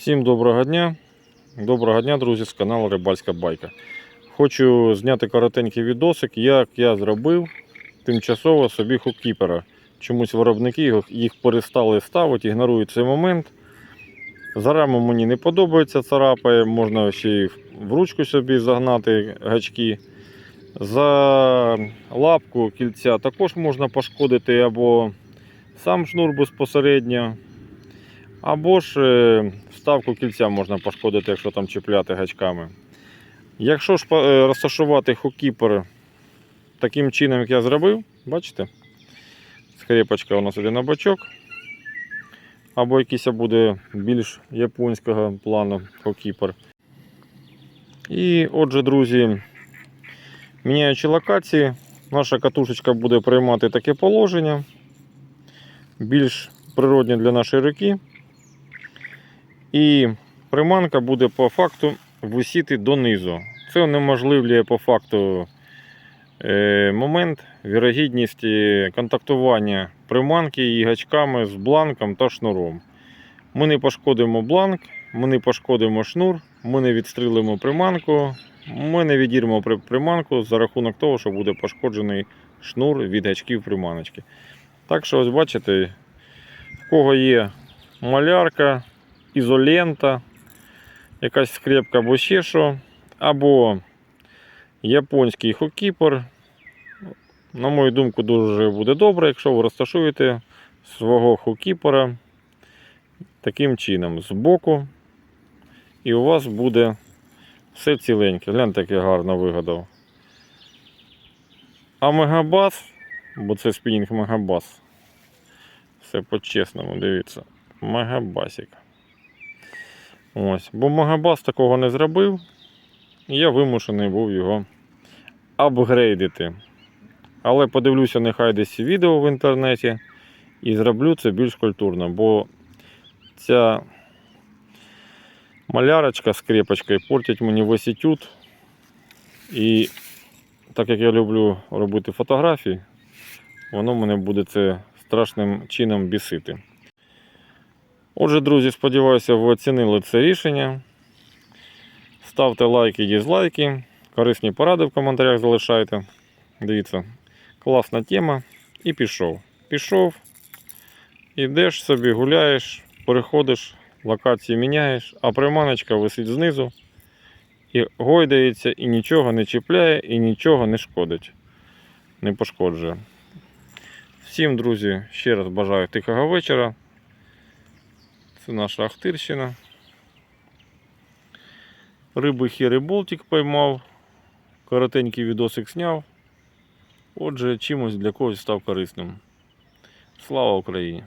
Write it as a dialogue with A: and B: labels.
A: Всім доброго дня. Доброго дня, друзі, з каналу Рибальська Байка. Хочу зняти коротенький відосик, як я зробив тимчасово собі хуккіпера. Чомусь виробники їх- перестали ставити, ігнорують цей момент. За раму мені не подобається царапає, можна ще й в ручку собі загнати гачки. За лапку кільця також можна пошкодити або сам шнур безпосередньо, або ж е, вставку кільця можна пошкодити, якщо там чіпляти гачками. Якщо ж е, розташувати хукіпер таким чином, як я зробив, бачите? Скрепочка у нас іде на бочок. Або якийсь буде більш японського плану хукіпер. І отже, друзі, міняючи локації, наша катушечка буде приймати таке положення, більш природне для нашої руки. І приманка буде по факту висіти донизу. Це унеможливлює по факту е, момент, вірогідність контактування приманки і гачками з бланком та шнуром. Ми не пошкодимо бланк, ми не пошкодимо шнур, ми не відстрілимо приманку, ми не відірмо приманку за рахунок того, що буде пошкоджений шнур від гачків приманочки. Так що, ось бачите, в кого є малярка, ізолента, якась скрепка або ще що, або японський хокіпер. На мою думку, дуже буде добре, якщо ви розташуєте свого хокіпера таким чином збоку, і у вас буде все ціленьке. Гляньте, як я гарно вигадав. А мегабас, бо це спінінг мегабас. Все по-чесному, дивіться. Мегабасик. Ось. Бо Магабас такого не зробив. І я вимушений був його апгрейдити. Але подивлюся, нехай десь відео в інтернеті і зроблю це більш культурно, бо ця малярочка з крепочкою портить мені весь етюд. І так як я люблю робити фотографії, воно мене буде це страшним чином бісити. Отже, друзі, сподіваюся, ви оцінили це рішення. Ставте лайки, дізлайки, корисні поради в коментарях залишайте. Дивіться, класна тема. І пішов. Пішов, ідеш собі, гуляєш, переходиш, локації міняєш, а приманочка висить знизу і гойдається, і нічого не чіпляє, і нічого не шкодить, не пошкоджує. Всім, друзі, ще раз бажаю тихого вечора. Це наша Ахтирщина. Риби хіри болтик поймав. Коротенький відосик зняв. Отже, чимось для когось став корисним. Слава Україні!